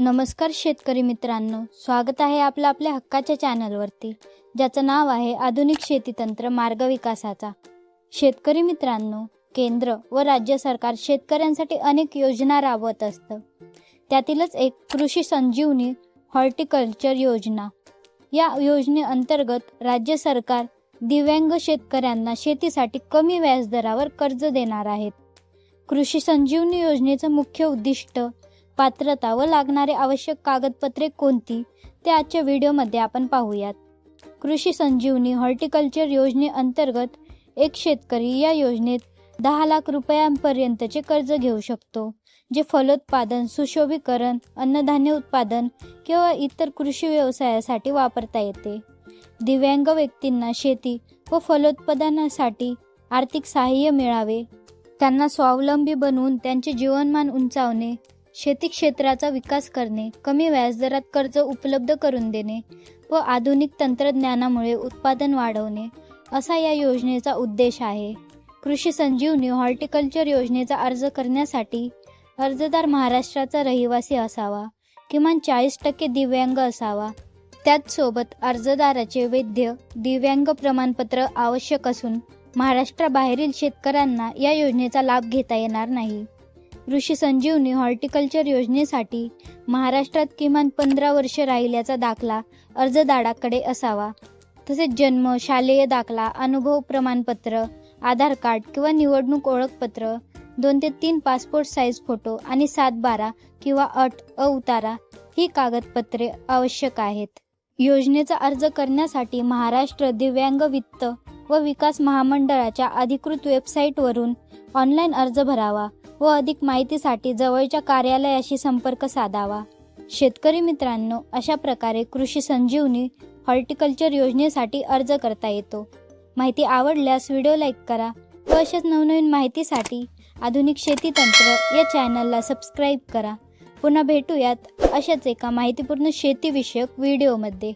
नमस्कार शेतकरी मित्रांनो स्वागत आहे आपलं आपल्या हक्काच्या चॅनलवरती ज्याचं नाव आहे आधुनिक शेतीतंत्र मार्ग विकासाचा. शेतकरी मित्रांनो केंद्र व राज्य सरकार शेतकऱ्यांसाठी अनेक योजना राबवत असतं. त्यातीलच एक कृषी संजीवनी हॉर्टिकल्चर योजना. या योजनेअंतर्गत राज्य सरकार दिव्यांग शेतकऱ्यांना शेतीसाठी कमी व्याजदरावर कर्ज देणार आहेत. कृषी संजीवनी योजनेचं मुख्य उद्दिष्ट पात्रता व लागणारे आवश्यक कागदपत्रे कोणती ते आजच्या व्हिडिओमध्ये आपण पाहूयात. कृषी संजीवनी हॉर्टिकल्चर योजनेअंतर्गत एक शेतकरी या योजनेत दहा लाख रुपयांपर्यंतचे कर्ज घेऊ शकतो जे फलोत्पादन सुशोभीकरण अन्नधान्य उत्पादन किंवा इतर कृषी व्यवसायासाठी वापरता येते. दिव्यांग व्यक्तींना शेती व फलोत्पादनासाठी आर्थिक सहाय्य मिळावे. त्यांना स्वावलंबी बनवून त्यांचे जीवनमान उंचावणे शेती क्षेत्राचा विकास करणे कमी व्याजदरात कर्ज उपलब्ध करून देणे व आधुनिक तंत्रज्ञानामुळे उत्पादन वाढवणे असा या योजनेचा उद्देश आहे. कृषी संजीवनी हॉर्टिकल्चर योजनेचा अर्ज करण्यासाठी अर्जदार महाराष्ट्राचा रहिवासी असावा किमान चाळीस टक्के दिव्यांग असावा. त्याचसोबत अर्जदाराचे वैद्य दिव्यांग प्रमाणपत्र आवश्यक असून महाराष्ट्राबाहेरील शेतकऱ्यांना या योजनेचा लाभ घेता येणार नाही. ऋषी संजीवनी हॉर्टिकल्चर योजनेसाठी महाराष्ट्रात किमान पंधरा वर्ष राहिल्याचा दाखला अर्जदाराकडे असावा. तसेच जन्म शालेय दाखला अनुभव प्रमाणपत्र आधार कार्ड किंवा निवडणूक ओळखपत्र दोन ते तीन पासपोर्ट साईज फोटो आणि सात बारा किंवा अट अ उतारा ही कागदपत्रे आवश्यक आहेत. योजनेचा अर्ज करण्यासाठी महाराष्ट्र दिव्यांग वित्त व विकास महामंडळाच्या अधिकृत वेबसाईटवरून ऑनलाईन अर्ज भरावा व अधिक माहितीसाठी जवळच्या कार्यालयाशी संपर्क साधावा. शेतकरी मित्रांनो अशा प्रकारे कृषी संजीवनी हॉर्टिकल्चर योजनेसाठी अर्ज करता येतो. माहिती आवडल्यास व्हिडिओ लाईक करा व अशाच नवनवीन माहितीसाठी आधुनिक शेती तंत्र या चॅनलला सबस्क्राईब करा. पुन्हा भेटूयात अशाच एका माहितीपूर्ण शेतीविषयक व्हिडिओमध्ये.